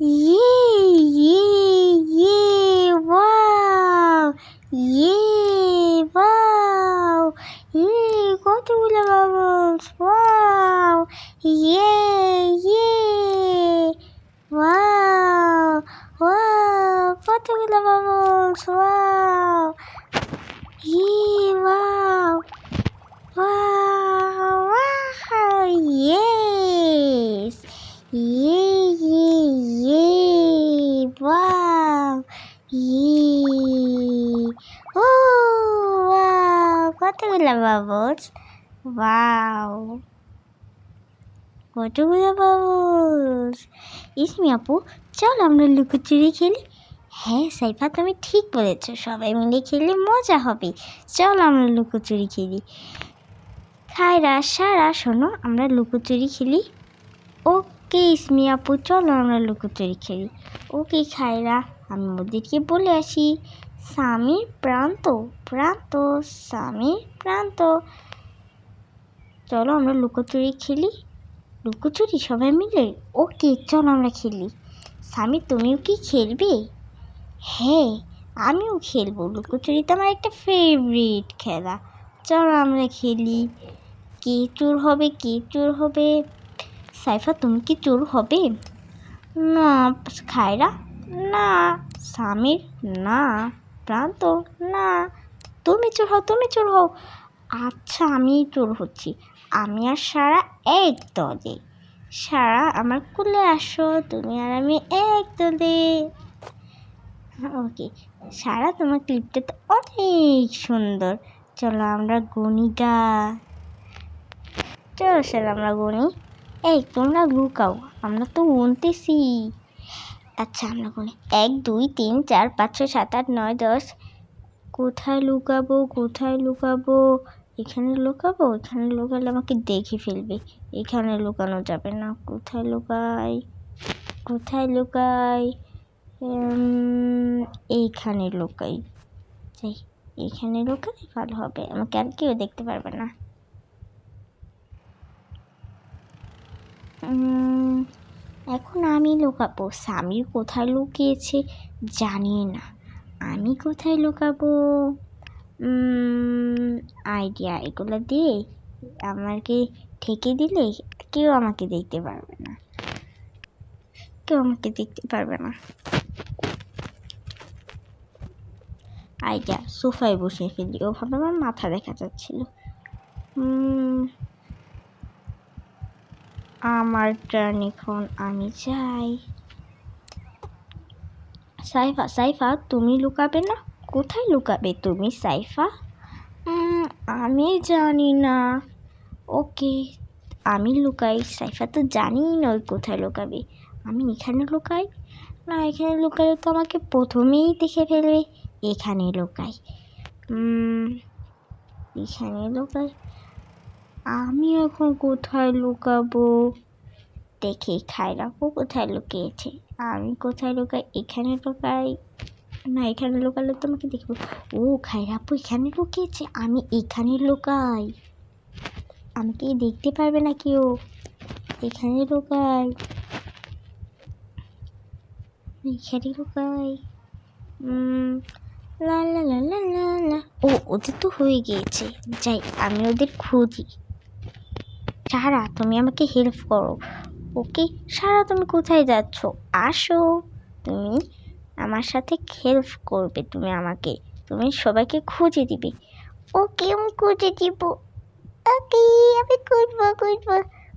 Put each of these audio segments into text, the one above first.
ইয়ে yay yay wow yay wow ইয়ে কতগুলো bubbles wow yay yay wow wow কতগুলো bubbles wow yay wow wow wow yes yay yay yay wow yay ও wow কতগুলো bubbles wow. কতগুলো bubbles ইসমি আপু, চল আমরা লুকোচুরি খেলি। হ্যাঁ সাইফা, তুমি ঠিক বলেছ, সবাই মিলে খেললে মজা হবে। চল আমরা লুকোচুরি খেলি। খায়রা, সারা, শোনো, আমরা লুকোচুরি খেলি। ওকে ইসমি আপু, চলো আমরা লুকোচুরি খেলি। ওকে, খায়রা, আমি ওদেরকে বলে আসি। স্বামীর প্রান্ত প্রান্ত স্বামীর প্রান্ত। চলো আমরা লুকোচুরি খেলি। লুকোচুরি সবাই মিলে? ওকে, চলো আমরা খেলি। স্বামী, তুমিও কি খেলবে? হ্যাঁ আমিও খেলব। লুকোচুরি তো আমার একটা ফেভারিট খেলা। চলো আমরা খেলি। কে চোর হবে, কে চোর হবে? সাইফা, তুমি কি চোর হবে? না, খায়রা? না, স্বামীর? না। প্রান্ত না। তুমি চোর হও, তুমি চোর হও। আচ্ছা আমি চোর হচ্ছি। আমি আর সারা এক দলে। সারা আমার কুলে আসো, তুমি আর আমি এক দলে। ওকে, সারা তোমার ক্লিপটা তো অনেক সুন্দর। চলো আমরা গণিটা। চলো, সারা আমরা গণি। এই, তোমরা লুকাও, আমরা তো গুনতেছি। আচ্ছা আমরা গুনি। এক, দুই, তিন, চার, পাঁচ, ছয়, সাত, আট, নয়, দশ। কোথায় লুকাবো কোথায় লুকাবো? এখানে লুকাবো, এখানে লুকালে আমাকে দেখে ফেলবে। এখানে লুকানো যাবে না। কোথায় লুকাই? কোথায় লুকাই? এইখানে লুকাই। যাই, এখানে লুকালে ভালো হবে। আমাকে আর কেউ দেখতে পারবে না। এখন আমি লুকাবো। স্বামীর কোথায় লুকিয়েছে জানি না। আমি কোথায় লুকাবো? আইডিয়া এগুলো দিয়ে আমাকে ঠেকে দিলে কেউ আমাকে দেখতে পারবে না। কেউ আমাকে দেখতে পারবে না। আইডিয়া সোফায় বসে ফেলি। ওভাবে আমার মাথা দেখা যাচ্ছিল। আমার টার্ন এখন আমি যাই। সাইফা সাইফা, তুমি লুকাবে না? কোথায় লুকাবে তুমি, সাইফা? আমি জানি না। ওকে, আমি লুকাই। সাইফা তো জানি না ওই কোথায় লুকাবে। আমি এখানে লুকাই? না, এখানে লুকালে তো আমাকে প্রথমেই দেখে ফেলবে। এখানে লুকাই। এখানে লুকাই। আমি এখন কোথায় লুকাবো? দেখি, খায়রাপু কোথায় লুকিয়েছে? আমি কোথায় লুকাই? এখানে লুকাই? না, এখানে লুকালে তো আমাকে দেখব। ও, খায়রাপু এখানে লুকিয়েছে। আমি এখানে লুকাই। আমাকে দেখতে পারবে না কেউ। এখানে লুকাই। এখানে লুকাই। লা লা লা লা লা। ও, ওদের তো হয়ে গিয়েছে। যাই, আমি ওদের খুঁজি। সারা, তুমি আমাকে হেল্প করো। ওকে, সারা, তুমি কোথায় যাচ্ছ? আসো। তুমি আমার সাথে হেল্প করবে, তুমি আমাকে। তুমি সবাইকে খুঁজে দিবে। ওকে, আমি খুঁজে দিব। ওকে, আমি খুঁজবো খুঁজবো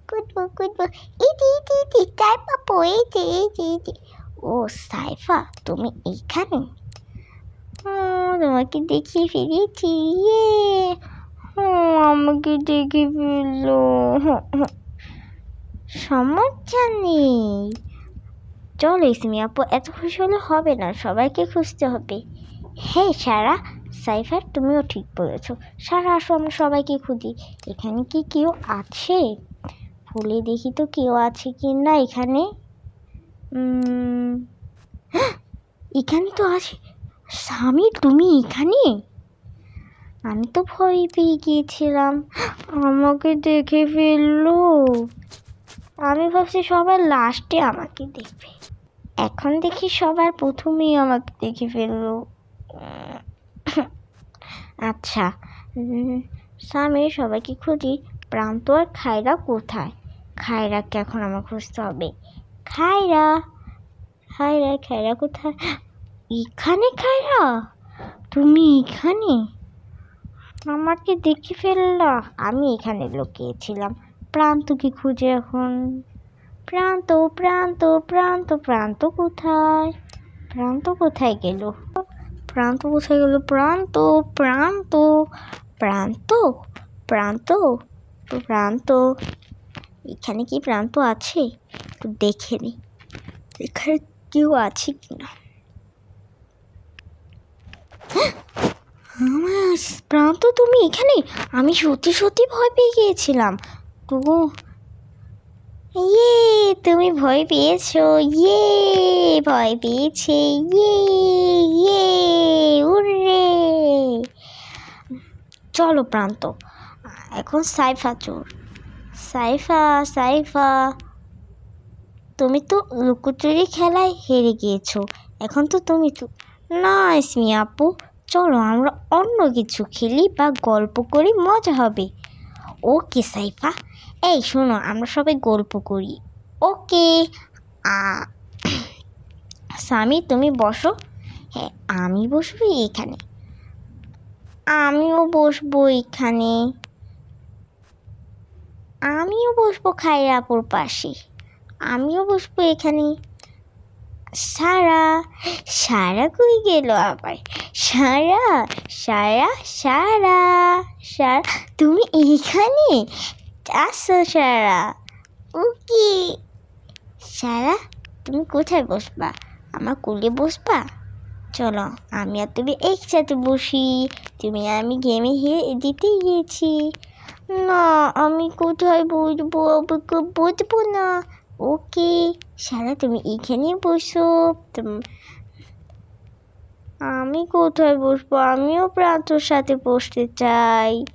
খুঁজবো খুঁজবো। যে এই যে তাই পাবো এই যে এই যে ও, সাইফা, তুমি এইখানে তোমাকে দেখিয়ে ফিরেছি ইয়ে। আমাকে দেখে ফেলল। সমস্যা নেই। চলো ইসমি আপু, এত খুশি হলে হবে না, সবাইকে খুঁজতে হবে। হ্যাঁ সারা, সাইফার, তুমিও ঠিক বলেছ। সারা, আসো, আমরা সবাইকে খুঁজি। এখানে কি কেউ আছে? ফুলে দেখি তো কেউ আছে কি না এখানে এখানে তো আছে। স্বামী, তুমি এখানে? আমি তো ভয় পেয়ে গিয়েছিলাম। আমাকে দেখে ফেলল। আমি ভাবছি সবাই লাস্টে আমাকে দেখবে। এখন দেখি সবার প্রথমেই আমাকে দেখে ফেলল। আচ্ছা স্বামী, সবাইকে খুঁজি। প্রান্ত আর খায়রা কোথায়? খায়রাকে এখন আমার খুঁজতে হবে। খায়রা! খায়রা খায়রা কোথায়? এখানে খায়রা? তুমি এখানে? আমাকে দেখে ফেললা। আমি এখানে লুকিয়েছিলাম। প্রান্তকে খুঁজে এখন? প্রান্ত প্রান্ত প্রান্ত প্রান্ত কোথায়? প্রান্ত কোথায় গেল? প্রান্ত কোথায় গেল? প্রান্ত প্রান্ত প্রান্ত প্রান্ত প্রান্ত। এখানে কি প্রান্ত আছে? একটু দেখে নি। এখানে কেউ আছে কি না প্রান্ত তুমি এখানে। আমি সত্যি সত্যি ভয় পেয়ে গিয়েছিলাম। তো ইয়ে তুমি ভয় পেয়েছ। ইয়ে ভয় পেয়েছে। ইয়ে ইয়ে উড়ে চলো প্রান্ত। এখন সাইফা চোর। সাইফা সাইফা। তুমি তো লুকোচুরি খেলায় হেরে গিয়েছো। এখন তো তুমি তো না ইসমি আপু। চলো আমরা অন্য কিছু খেলি বা গল্প করি, মজা হবে। ওকে, সাইফা। এই, শোনো, আমরা সবাই গল্প করি। ওকে স্বামী তুমি বসো। হ্যাঁ আমি বসবো এখানে। আমিও বসবো এখানে। আমিও বসবো খাইরাপুর পাশে। আমিও বসবো এখানে। সারা সারা কই গেল আবার? সারা সারা সারা সারা। তুমি এইখানে? আসো সারা। কি সারা, তুমি কোথায় বসবা? আমার কোলে বসবা? চলো, আমি আর তুমি একসাথে বসি। তুমি আমি গেমে হেরে দিতে গিয়েছি। না, আমি কোথায় বসবো? বসবো না। ওকে সারা তুমি এখানে বসো। আমি কোথায় বসবো? আমিও প্রান্তর সাথে বসতে চাই।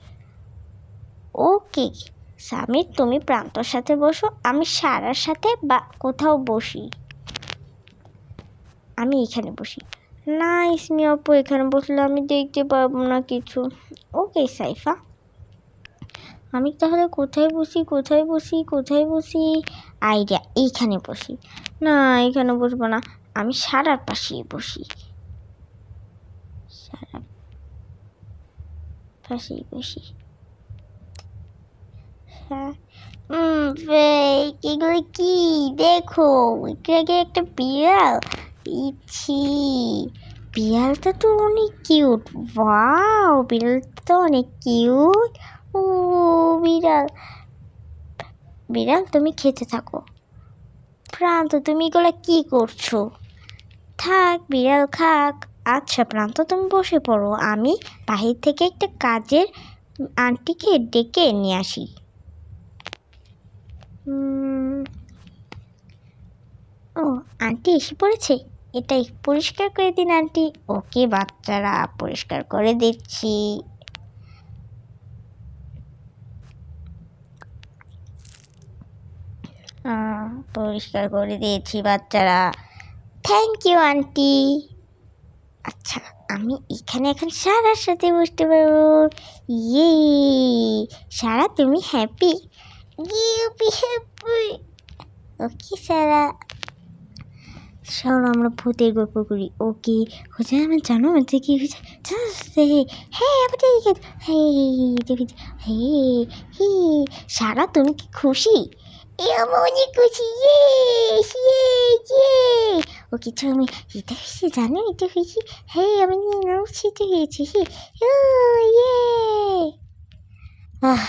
ওকে স্বামী তুমি প্রান্তর সাথে বসো, আমি সারার সাথে বা কোথাও বসি। আমি এখানে বসি। না ইসমি আপু এখানে বসলে আমি দেখতে পারব না কিছু। ওকে, সাইফা। আমি তাহলে কোথায় বসি কোথায় বসি কোথায় বসি? আইডিয়া, এইখানে বসি। না, এখানে বসবো না, আমি সারার পাশেই বসি। সারার পাশেই বসি। হ্যাঁ এগুলো কি? দেখো এখানে একটা বিড়াল? ইছি বিড়ালটা তো অনেক কিউট। ওয়াও, বিড়ালটা তো অনেক কিউট। ও, বিড়াল। বিড়াল, তুমি খেতে থাকো। প্রান্ত, তুমি এগুলো কি করছ? থাক, বিড়াল খাক। আচ্ছা প্রান্ত, তুমি বসে পড়ো। আমি বাহির থেকে একটা কাজের আন্টিকে ডেকে নিয়ে আসি। ও, আন্টি এসে পড়েছে? এটাই, পরিষ্কার করে দিন, আন্টি। ওকে, বাচ্চারা, পরিষ্কার করে দিচ্ছি। পরিষ্কার করে দিয়েছি বাচ্চারা। থ্যাংক ইউ আন্টি আচ্ছা আমি এখানে এখন সারার সাথে বসতে পারব। ইয়ে সারা, তুমি হ্যাপি ইউপি হ্যাপি ওকে সারা। চলো আমরা ভূতের গল্প করি। ওকে হচ্ছে আমার জানো হচ্ছে কি হয়েছে? হ্যাঁ আবার ঠিক আছে হ্যাঁ হে সারা, তুমি কি খুশি? এ আমি অনেক খুশি ইয়ে ইয়ে ইয়ে ওকে চলো আমি এটা হয়েছে জানো এটা হয়েছে হ্যাঁ আমি খুশিতে হয়েছি হে ইয়ে আহ